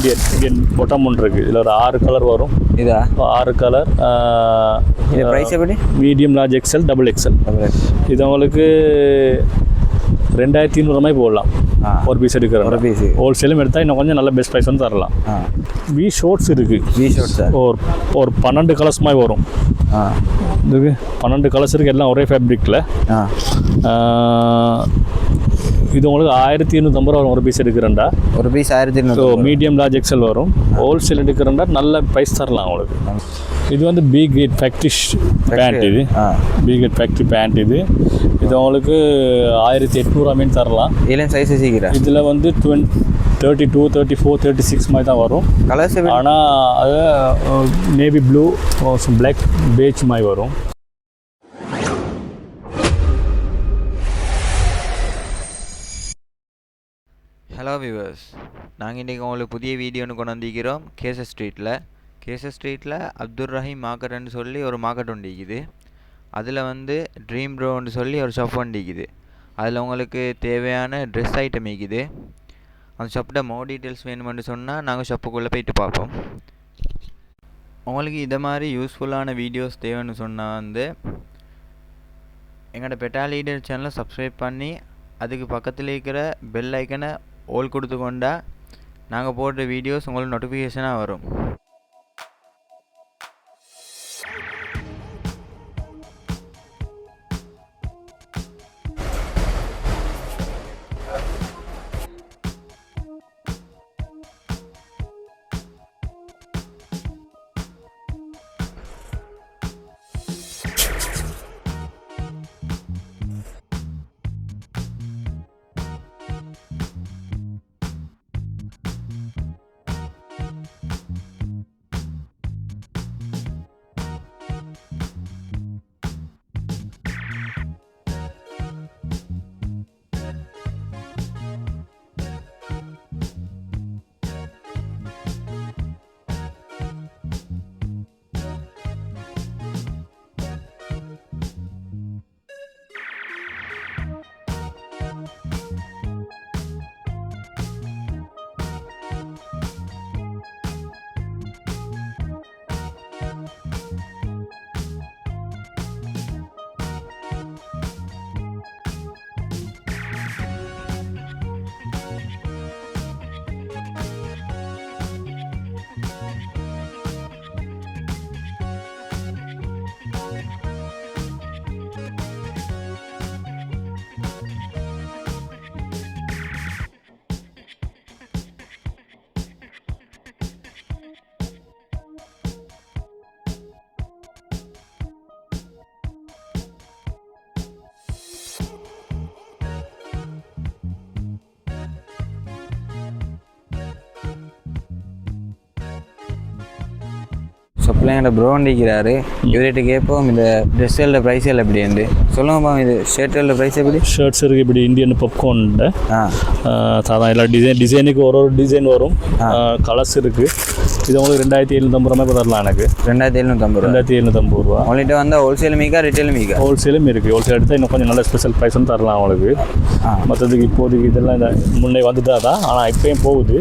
Indian Indian bottom ஒன்று இருக்குது இதில் ஒரு ஆறு கலர் வரும். இதா? ஆறு கலர் இது ப்ரைஸ் எப்படி? Medium large XL double XL இது உங்களுக்கு ரெண்டாயிரத்தி ஐநூறுமாய் போடலாம். ஒரு பீஸ் ஒரு எடுக்கிறோம் பீஸ் ஹோல்சேலும் எடுத்தால் இன்னும் கொஞ்சம் நல்ல பெஸ்ட் ப்ரைஸ் வந்து தரலாம். வி ஷோர்ட்ஸ் இருக்குது வி ஷார்ட் சார் ஒரு ஒரு பன்னெண்டு கலர்ஸ் மாதிரி வரும். இதுக்கு பன்னெண்டு கலர்ஸ் இருக்குது எல்லாம் ஒரே ஃபேப்ரிக்கில் இது உங்களுக்கு ஆயிரத்தி எண்ணூற்றம்பது ரூபா வரும். ஒரு பீஸ் எடுக்கிறேன்டா ஒரு பீஸ் ஆயிரத்தி ஸோ மீடியம் லார்ஜ் எக்ஸல் வரும். ஹோல்சேல் எடுக்கிறேன்டா நல்ல ப்ரைஸ் தரலாம் உங்களுக்கு. இது வந்து பி கிரேட் ஃபேக்ட்ரி பேண்ட் இது. பி கிரேட் ஃபேக்ட்ரி பேண்ட் இது. இது உங்களுக்கு ஆயிரத்தி எட்நூறுவா மீன் தரலாம். இதுலேயும் சைஸ் சீக்கிரம். இதில் வந்து twenty thirty two thirty four thirty six மாதிரி தான் வரும். கலர்ஸ் ஆனால் அது நேவி ப்ளூ பிளாக் பேச் மாதிரி வரும். ஹலோ வியூவர்ஸ் நாங்கள் இன்றைக்கி உங்களுக்கு புதிய வீடியோன்னு கொண்டு வந்திருக்கிறோம். கேச ஸ்ட்ரீட்டில் கேச ஸ்ட்ரீட்டில் அப்துல் ரஹீம் மார்க்கெட்னு சொல்லி ஒரு மார்க்கெட் ஒண்டிக்குது அதில் வந்து ட்ரீம் ப்ரோன்னு சொல்லி ஒரு ஷாப் ஒண்டிக்குது அதில் உங்களுக்கு தேவையான ட்ரெஸ் ஐட்டம் இருக்குது. அந்த ஷாப்பிட்ட மோ டீட்டெயில்ஸ் வேணுமென்று சொன்னால் நாங்கள் ஷாப்புக்குள்ளே போயிட்டு பார்ப்போம். உங்களுக்கு இதை மாதிரி யூஸ்ஃபுல்லான வீடியோஸ் தேவைன்னு சொன்னால் வந்து எங்களோட பெட்டா லீடர் சேனலை சப்ஸ்கிரைப் பண்ணி அதுக்கு பக்கத்தில் இருக்கிற பெல் ஐக்கனை ஓல் கொடுத்து கொண்டா நாங்கள் போடுற வீடியோஸ் உங்களுக்கு நோட்டிஃபிகேஷனாக வரும். ஷாப்பில் எங்களோட ப்ரோ வண்டிக்கிறாரு இவர்கிட்ட கேட்போம் இந்த ட்ரெஸ்ஸோட ப்ரைஸ் எல்லாம் எப்படி உண்டு சொல்லுங்கப்பா இது ஷர்ட்டோட ப்ரைஸ் எப்படி? ஷர்ட்ஸ் இருக்குது இப்படி இந்தியன் பாப்கார்ன்ல ஆ. சாதா எல்லா டிசைன் டிசைனுக்கு ஒரு ஒரு டிசைன் வரும். கலர்ஸ் இருக்குது இது உங்களுக்கு ரெண்டாயிரத்தி எழுநூத்தம்பது ரூபாய் தரலாம் எனக்கு. ரெண்டாயிரத்தி எழுநூற்றம்பது ரூபா. ரெண்டாயிரத்தி எழுநூத்தம்பது ரூபா. உங்கள்கிட்ட வந்தால் ஹோல்சேல் மீக்கா ரிட்டேல் மீக்கா ஹோல்சேலும் இருக்குது ஹோல்சேல் எடுத்தால் இன்னும் கொஞ்சம் நல்ல ஸ்பெஷல் ப்ரைஸும் தரலாம் அவங்களுக்கு மற்றதுக்கு இப்போதைக்கு இதெல்லாம் இந்த முன்னே வந்துட்டா தான். ஆனால் இப்போயும் போகுது.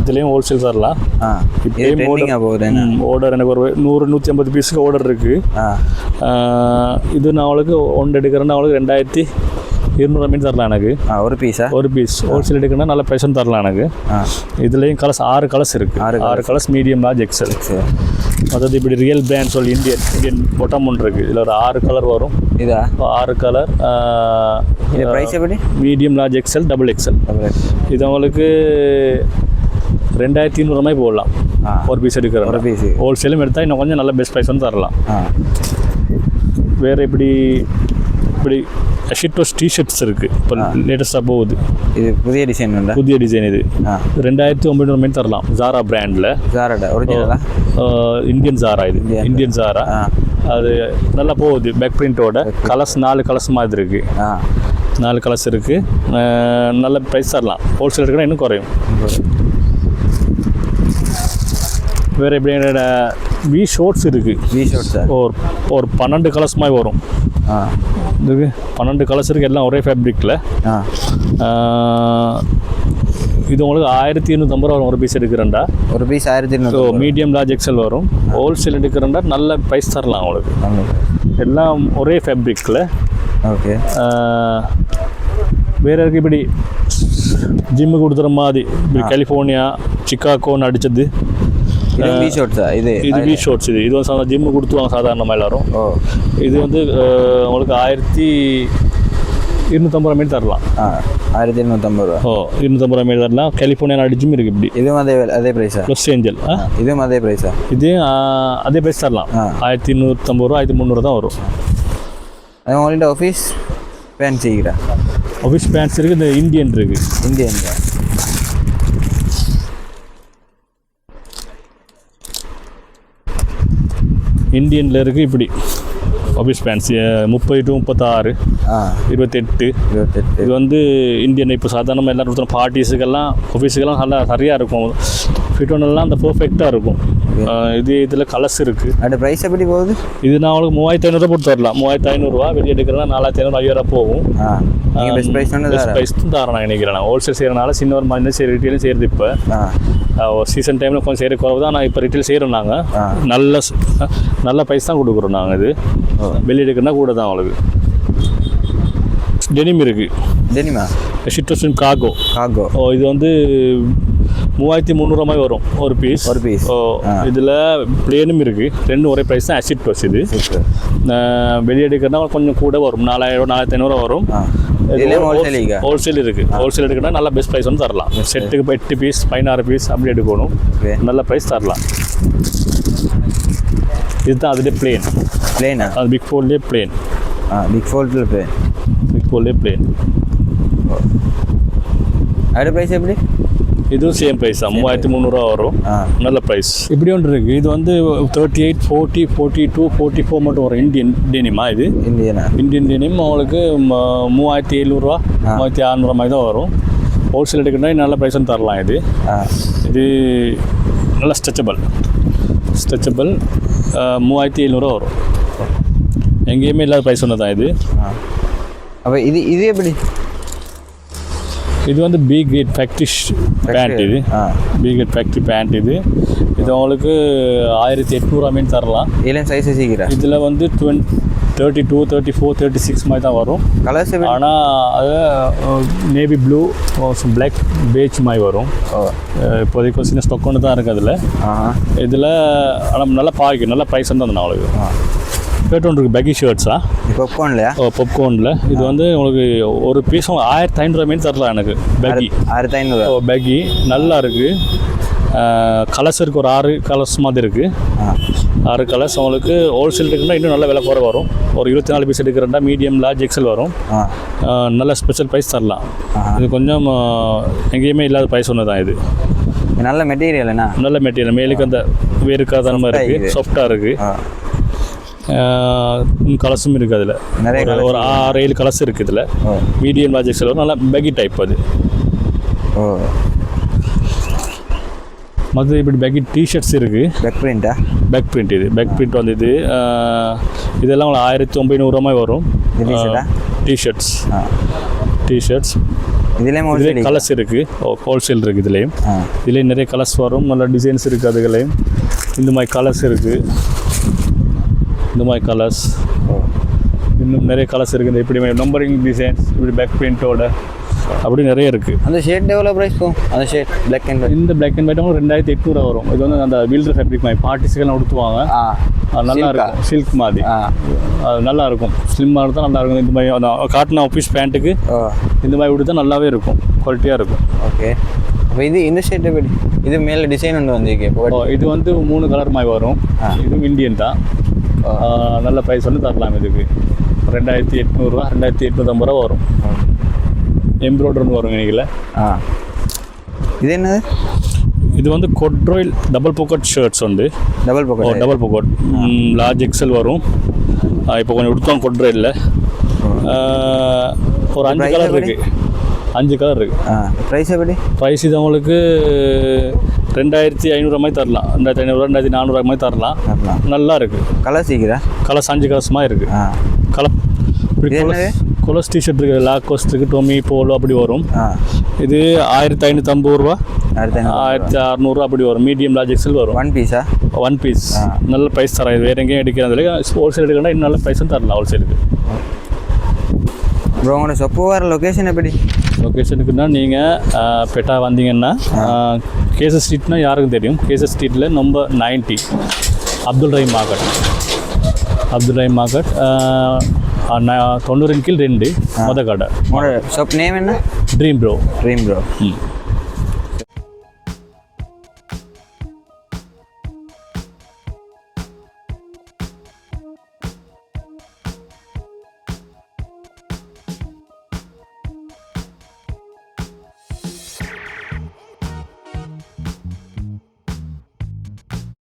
இதுலேயும் ஹோல்சேல் தரலாம். இப்போயும் போகுது ஆர்டர் எனக்கு ஒரு நூறு நூற்றி ஐம்பது பீஸுக்கு ஆர்டர் இருக்குது இது நான் அவளுக்கு ஒன்று எடுக்கிறேன்னா அவளுக்கு ரெண்டாயிரத்தி இருநூறு மீன் தரலாம் எனக்கு. ஒரு பீஸா ஒரு பீஸ் ஹோல்சேல் எடுக்கணும்னா நல்ல ப்ரைஸும் தரலாம் எனக்கு. இதுலேயும் கலர்ஸ் ஆறு கலர்ஸ் இருக்குது ஆறு கலர்ஸ் மீடியம் லார்ஜ் எக்ஸல் அதாவது இப்படி ரியல் பிராண்ட் சொல்லி இந்தியன் இந்தியன் பொட்டம் ஒன்று இருக்குது இதில் ஒரு ஆறு கலர் வரும். இதா? ஆறு கலர் இது ப்ரைஸ் எப்படி? Medium large XL double XL இது உங்களுக்கு ரெண்டாயிரத்தி ஐநூறுமாய் போடலாம். ஒரு பீஸ் ஒரு எடுக்கிறேன் பீஸ் ஹோல்சேலும் எடுத்தால் இன்னும் கொஞ்சம் நல்ல பெஸ்ட் ப்ரைஸ் வந்து தரலாம். வேறு இப்படி இப்படி ஷிட்டோஸ் டிஷர்ட்ஸ் இருக்குது இப்போ லேட்டஸ்ட்டாக போகுது. இது புதிய டிசைன் புதிய டிசைன் இது. ரெண்டாயிரத்தி ஒம்பது மீன் தரலாம். ஜாரா பிராண்டில் ஜாரடா ஒரிஜினலா இந்தியன் ஜாரா இது. இந்தியன் ஜாரா அது நல்லா போகுது. பேக் பிரிண்ட்டோட கலர்ஸ் நாலு கலர்ஸ் மாதிரி இருக்குது நாலு கலர்ஸ் இருக்குது நல்ல ப்ரைஸ் தரலாம். ஹோல்சேல் எடுக்கணும் இன்னும் குறையும். வேறு எப்படி என்னோட வி ஷோர்ட்ஸ் இருக்குது வி ஷார்ட் சார் ஒரு ஒரு பன்னெண்டு கலர்ஸ் மாதிரி வரும். இதுக்கு பன்னெண்டு கலர்ஸ் இருக்குது எல்லாம் ஒரே ஃபேப்ரிக்கில் இது உங்களுக்கு ஆயிரத்தி இருநூற்றம்பது ரூபா வரும் ஒரு பீஸ் எடுக்கிறேன்டா. ஒரு பீஸ் ஆயிரத்தி இருநூறு மீடியம் லார்ஜ் எக்ஸல் வரும். ஹோல்சேல் எடுக்கிறேன்டா நல்ல ப்ரைஸ் தரலாம் உங்களுக்கு. எல்லாம் ஒரே ஃபேப்ரிக்கில் ஓகே. வேற இருக்கு இப்படி ஜிம்மு கொடுத்துற மாதிரி? இப்படி கலிஃபோர்னியா சிக்காகோன்னு அடிச்சது. இது வி ஷோட்ஸா இது இது வி ஷோட்ஸ் இது. இது வந்து சாதா ஜிம்மு கொடுத்துருவாங்க சாதாரணமாக எல்லாரும். இது வந்து உங்களுக்கு ஆயிரத்தி இருநூற்றம்பது ரூபா மாரி தரலாம். ஆயிரத்தி இருநூற்றம்பது ரூபா. ஓ இருநூற்றம்பது ரூபா மாரி தரலாம். கலிஃபோர்னியா அடிச்சும் இருக்குது இப்படி. இதுவும் அதே அதே ப்ரைஸா ப்ளஸ் ஏஞ்சல் இதுவும் அதே ப்ரைஸா இது அதே ப்ரைஸ் தரலாம். ஆயிரத்தி நூற்றம்பது ரூபா ஆயிரத்தி முந்நூறு தான் வரும். உங்கள்கிட்ட ஆஃபீஸ் பேன் செய்கிறா ஆஃபீஸ் பேண்ட்ஸ் இருக்குது இந்த இந்தியன் இருக்குது இந்தியன் இந்தியனில் இருக்குது இப்படி. ஆஃபீஸ் பேண்ட்ஸ் முப்பது டு முப்பத்தாறு இருபத்தெட்டு. இருபத்தெட்டு. இது வந்து இந்தியன் இப்போ சாதாரணமாக எல்லாரும் கொடுத்துரும் பார்ட்டிஸுக்கெல்லாம் ஆஃபீஸுக்கெல்லாம் நல்லா சரியாக இருக்கும். ஃபிட் ஒன்றெல்லாம் அந்த பர்ஃபெக்டாக இருக்கும். இது இதில் கலர்ஸ் இருக்குது அது ப்ரைஸ் எப்படி போகுது? இது நான் அவங்களுக்கு மூவாயிரத்தி ஐநூறுரூவா போட்டு வரலாம். மூவாயிரத்தி ஐநூறுரூவா வெளியே எடுக்கிறதா நாலாயிரத்தி ஐநூறு ஐயாயிரம் போகும். பெஸ்ட் ப்ரைஸ் பெஸ்ட் தர ப்ரைஸ் தான் தரேன். நான் நினைக்கிறேன். நான் ஹோல்சேல் செய்கிறனால சின்ன ஒரு மாதிரி சரி ரீட்டெயிலும் செய்கிறது இப்போ. சீசன் டைமில் கொஞ்சம் செய்கிற குறவு தான். நான் இப்போ ரீட்டெயில் செய்கிறோம் நாங்கள். நல்ல நல்ல ப்ரைஸ் தான் கொடுக்குறோம் நாங்கள் இது. வெளியே எடுக்கிறனா கூட தான் அவங்களுக்கு டெனிம் இருக்குது டெனிமா ஷிட்டோசின் காகோ காகோ ஓ இது வந்து மூவாயிரத்தி முந்நூறு மாதிரி வரும் ஒரு பீஸ் ஒரு piece. ஓ. இதில் பிளேனும் இருக்குது ரெண்டும் ஒரே ப்ரைஸ் தான் அசிட் பஸ் இது. சூப்பர் அஹ் வெளியே எடுக்கிறனா கொஞ்சம் கூட வரும். நாலாயிரம் நாலாயிரத்தி ஐநூறுவா வரும். ஹோல்சேல் இருக்கா? ஹோல்சேல் எடுக்கணும்னா நல்ல பெஸ்ட் ப்ரைஸ் வந்து தரலாம். செட்டுக்கு இப்போ எட்டு பீஸ் பதினாறு பீஸ் அப்படி எடுக்கணும். நல்ல ப்ரைஸ் தரலாம். இதுதான் அதுலேயே பிளேன் பிளேனா அது பிக் ஃபோர்லேயே பிளேன் ஆ பிக் ஃபோல்டில் பிளேன் பிக் ஃபோர்லேயே பிளேன் அதோட ப்ரைஸ் எப்படி? இதுவும் சேம் ப்ரைஸ் தான். மூவாயிரத்தி முந்நூறுரூவா வரும். நல்ல ப்ரைஸ் இப்படி ஒன்று இருக்குது இது வந்து thirty eight forty forty two forty four மட்டும் வரும். இந்தியன் டெனிமா இது? இந்தியனா இந்தியன் டெனிம் உங்களுக்கு ம- மூவாயிரத்தி எழுநூறுவா மூவாயிரத்தி அறநூறு மாதிரி தான் வரும். ஹோல்சேல் எடுக்கணும்னா நல்ல ப்ரைஸ் வந்து தரலாம் இது. இது நல்ல ஸ்ட்ரெச்சபிள் ஸ்ட்ரெச்சபிள் மூவாயிரத்தி எழுநூறுவா வரும். எங்கேயுமே இல்லாத ப்ரைஸ் ஒன்று தான் இது. அப்போ இது இது எப்படி? இது வந்து பி கிரேட் ஃபேக்ட்ரிஷ் பேண்ட் இது. ஆ. பி கிரேட் ஃபேக்ட்ரி பேண்ட் இது. இது உங்களுக்கு ஆயிரத்தி எட்நூறுவா மீன் தரலாம். இதுலேயும் சைஸ் வச்சுக்கிறா இதில் வந்து twenty thirty two thirty four thirty six மாதிரி தான் வரும். கலர்ஸ் ஆனால் அது நேவி ப்ளூ பிளாக் பேச் மாதிரி வரும். இப்போதைக்கு ஒரு சின்ன ஸ்டொக் ஒன்று தான் இருக்குது அதில். இதில் ஆனால் நல்லா பாய்க்கும் நல்ல ப்ரைஸ் வந்து அந்த அவளுக்கு ஒன்று இருக்குது பெக்கி ஷர்ட்ஸா இது பாப்கார்ன்லையா பாப்கார்னில் இது வந்து உங்களுக்கு ஒரு பீஸ் ஆயிரத்தி ஐநூறுவா மீன் தரலாம் எனக்கு பெக்கி ஆயிரத்தி ஐநூறு? ஓ பெக்கி நல்லா இருக்குது கலர்ஸ் இருக்குது ஒரு ஆறு கலர்ஸ் மாதிரி இருக்குது ஆறு கலர்ஸ் உங்களுக்கு ஹோல்சேல் இருக்குன்னா இன்னும் நல்ல விலை குறை வரும். ஒரு இருபத்தி நாலு பீஸ் எடுக்கிறண்டா மீடியம் லார்ஜ் எக்ஸல் வரும். நல்ல ஸ்பெஷல் ப்ரைஸ் தரலாம். இது கொஞ்சம் எங்கேயுமே இல்லாத ப்ரைஸ் ஒன்று தான் இது. நல்ல மெட்டீரியல் என்ன? நல்ல மெட்டீரியல் மேலுக்கு அந்த வேறுக்காத மாதிரி இருக்குது. சாஃப்டாக இருக்குது ஆ கலர்ஸும் இருக்குது அதில். நிறைய ஒரு ஆறு ஏழு கலர்ஸ் இருக்குது இதில். மீடியம் லார்ஜ் எக்ஸல் வரும் நல்லா பெகி டைப் அது. ஓ. மற்ற இப்படி பெகி டிஷர்ட்ஸ் இருக்குது பேக் பிரிண்டா பேக் பிரிண்ட் இது. பேக் பிரிண்ட் வந்து இது இதெல்லாம் உங்களுக்கு ஆயிரத்தி ஒம்பைநூறுரூவா வரும். இது t-shirt-ஆ? டிஷர்ட்ஸ் டிஷர்ட்ஸ் இதுலேயும் கலர்ஸ் இருக்குது ஹோல்சேல் இருக்குது இதுலேயும். இதுலேயும் நிறைய கலர்ஸ் வரும். நல்ல டிசைன்ஸ் இருக்குது அதுகளையும் இந்த மாதிரி கலர்ஸ் இருக்குது இந்த மாதிரி கலர்ஸ் இன்னும் நிறைய கலர்ஸ் இருக்குது இப்படி நம்பரிங் டிசைன்ஸ் இப்படி பேக் பிரிண்ட்டோட அப்படி நிறைய இருக்குது அந்த ஷர்ட் எவ்வளோ ப்ரைஸ் போகும் அந்த ஷர்ட் பிளாக் அண்ட் ஒயிட் இந்த பிளாக் அண்ட் ஒயிட் உங்களுக்கு ரெண்டாயிரத்தி எட்நூறுவா வரும். இது வந்து அந்த வீல்டர் ஃபேப்ரிக் மாதிரி பார்ட்டிஸ்க்கெல்லாம் உடுத்துவாங்க. நல்லா? இருக்கும். சில்க் மாதிரி. அது நல்லா இருக்கும். ஸ்லிம்மாக இருந்தால் நல்லா இருக்கும். இந்த மாதிரி அந்த காட்டின ஆஃபீஸ் பேண்ட்டுக்கு இந்த மாதிரி உடுத்தா நல்லாவே இருக்கும். குவாலிட்டியாக இருக்கும். ஓகே அப்போ இது இந்த ஷர்ட் எப்படி? இது மேலே டிசைன் ஒன்று வந்திருக்கு. இப்போ இது வந்து மூணு கலர் மாதிரி வரும். இதுவும் இந்தியன் தான். நல்ல ப்ரைஸ் வந்து தரலாம் இதுக்கு. ரெண்டாயிரத்தி எட்நூறுரூவா ரெண்டாயிரத்தி எட்நூற்றம்பது ரூபா வரும். எம்ப்ராய்டர்னு வரும் நினைக்கல ஆ. இது என்னது? இது வந்து கொட்ரோயில் டபுள் பாக்கெட் ஷர்ட்ஸ் வந்து. டபுள் ஓ பக்கம் டபுள் பாக்கெட் லார்ஜ் எக்ஸல் வரும். இப்போ கொஞ்சம் கொடுத்தோம் கொட்ரோயில் ஒரு அஞ்சு கலர்? இருக்குது அஞ்சு கலர் இருக்குது ப்ரைஸ் எப்படி? ப்ரைஸ் இது உங்களுக்கு ரெண்டாயிரத்தி ஐநூறு மாதிரி தரலாம். ரெண்டாயிரத்தி ஐநூறுரூவா ரெண்டாயிரத்தி நானூறுரூவா மாதிரி தரலாம். நல்லா இருக்குது கலர் சீக்கிரம் கலர்ஸ் அஞ்சு மாதிரி இருக்குது கலர்? கொலஸ் டிஷர்ட் இருக்குது லாக்கோஸ்ட் இருக்குது டொமி போலோ அப்படி வரும். இது ஆயிரத்தி ஐநூற்றம்பது ரூபா. ஆயிரத்தி அறநூறுவா அப்படி வரும். மீடியம் லார்ஜ் எக்ஸல் வரும். ஒன் பீஸா ஒன் பீஸ் நல்ல ப்ரைஸ் தரேன் இது வேறு எங்கேயும் எடுக்கிறதில்ல ஹோல்சேல் எடுக்கணும்னா இன்னும் நல்ல ப்ரைஸும் தரலாம் ஹோல்சேலுக்கு ப்ரோ உங்களோட சொப்பு வர லொக்கேஷன் எப்படி? லொக்கேஷனுக்குன்னா நீங்கள் பெட்டா வந்தீங்கன்னா கேசஸ் ஸ்ட்ரீட்னா யாருக்கும் தெரியும். கேசஸ் ஸ்ட்ரீட்டில் number ninety Abdul Rahim market. Abdul Rahim market தொண்ணூறின் கீழ் ரெண்டு. மொத கடை. ஷாப் நேம் என்ன? ட்ரீம் ப்ரோ ட்ரீம் ப்ரோ ம்.